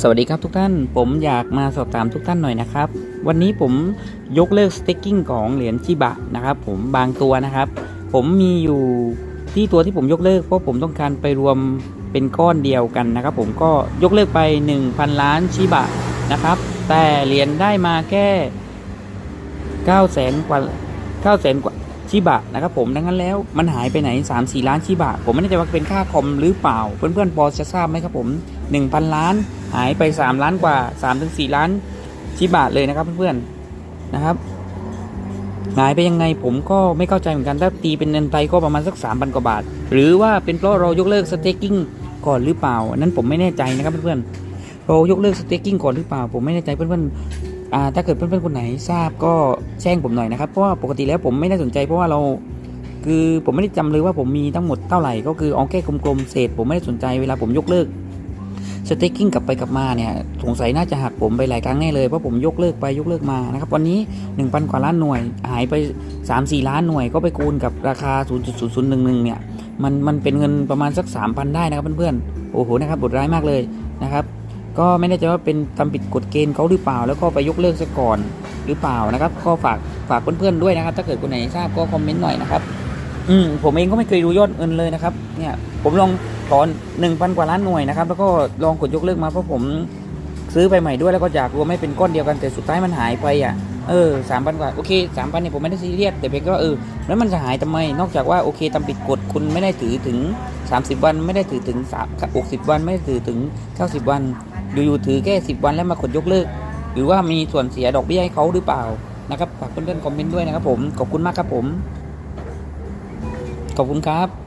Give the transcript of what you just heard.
สวัสดีครับทุกท่าน ผมอยากมาสอบถามทุกท่านหน่อยนะครับ วันนี้ผมยกเลิกสเต็กกิ้งของเหรียญชิบะนะครับ ผมบางตัวนะครับ ผมมีอยู่ที่ตัวที่ผมยกเลิกเพราะผมต้องการไปรวมเป็นก้อนเดียวกันนะครับ ผมก็ยกเลิกไป 1,000 ล้านชิบะนะครับ แต่เหรียญได้มาแค่9แสนกว่า9แสนกว่าชิบะนะครับผมดังนั้นแล้วมันหายไปไหน 3-4 ล้านชิบะ ผมไม่แน่ใจว่าเป็นค่าคอมหรือเปล่า เพื่อนๆพอจะทราบไหมครับผม 1,000 ล้าน หายไป 3 ล้านกว่า 3-4 ล้านชิบะเลยนะครับเพื่อนๆนะครับหายไปยังไงผมก็ไม่เข้าใจเหมือนกันถ้าตีเป็นเงินไทยก็ประมาณสัก 3,000 กว่าบาท หรือว่าเป็นเพราะเรายกเลิกสเต็กกิ้งก่อนหรือเปล่าอันนั้นผมไม่แน่ใจนะครับเพื่อนๆเรายกเลิกสเต็กกิ้งก่อนหรือเปล่า ผมไม่แน่ใจเพื่อนๆอ่าถ้าเกิดเพื่อนๆคนไหนทราบก็แจ้งผมหน่อยนะครับเพราะว่าปกติแล้วผมไม่ได้สนใจเพราะว่าเราคือผมไม่ได้จำเลยว่าผมมีทั้งหมดเท่าไหร่ก็คือเอาแค่กลมๆเศษผมไม่ได้สนใจเวลาผมยกเลิก สเต็กกิ้งกลับไปกลับมาเนี่ยสงสัยน่าจะหักผมไปหลายครั้งแน่เลยเพราะผมยกเลิกไปยกเลิกมานะครับวันนี้ 1,000 กว่าล้านหน่วยหายไป 3-4 ล้านหน่วยก็ไปคูณกับราคา 0.0011 เนี่ยมันมันเป็นเงินประมาณสัก 3,000 ได้นะครับเพื่อนๆโอ้โหนะครับบทร้ายมากเลยนะครับก็ไม่แน่ใจว่าเป็นทำผิดกฎเกณฑ์เขาหรือเปล่า แล้วก็ไปยกเลิกซะก่อนหรือเปล่านะครับ ก็ฝากฝากเพื่อนๆด้วยนะครับ ถ้าเกิดคนไหนทราบก็คอมเมนต์หน่อยนะครับ อืมผมเองก็ไม่เคยรู้ยอดเงินเลยนะครับ เนี่ย ผมลอง ถอนหนึ่งพันกว่าล้านหน่วยนะครับ แล้วก็ลองกดยกเลิกมาเพราะผมซื้อไปใหม่ด้วยแล้วก็อยากรวมไม่เป็นก้อนเดียวกันแต่สุดท้ายมันหายไปอะเออสามพันกว่าโอเคสามพันเนี่ยผมไม่ได้ซีเรียสแต่เพียงแค่ว่าเออแล้วมันจะหายทำไม นอกจากว่าโอเคทำผิดกฎคุณไม่ได้ถือถึง 30 วันไม่ได้ถือถึง3 60 วันไม่ได้ถือถึง 90 วัน อยู่ๆถือแค่ 10 วันแล้วมากดยกเลิก หรือว่ามีส่วนเสียดอกเบี้ยให้เขาหรือเปล่านะครับฝากเพื่อนๆคอมเมนต์ด้วยนะครับผมขอบคุณมากครับผมขอบคุณครับ